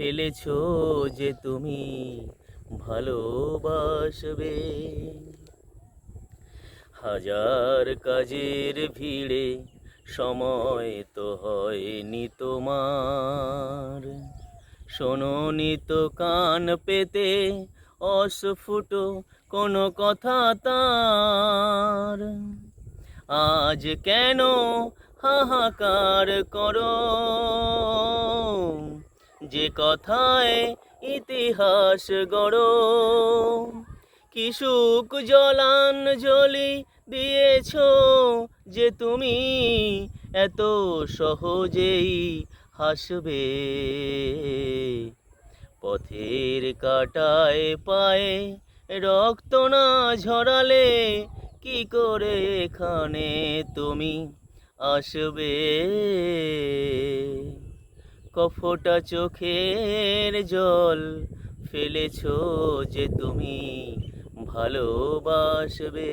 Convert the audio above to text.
ফেলেছ যে তুমি ভালোবাসবে। হাজার কাজের ভিড়ে সময় তো হয়নি তোমার। শোনোনি তো কান পেতে অস্ফুট কোনো কথা তার। আজ কেন হাহাকার করো? যে কথায় ইতিহাস গড়ো। কি সুখ জলান জলি দিয়েছ যে তুমি এত সহজেই হাসবে। পথের কাটায় পায়ে রক্ত না ঝরালে কি করে এখানে তুমি আসবে? কফোটা চোখের জল ফেলেছো যে তুমি ভালোবাসবে।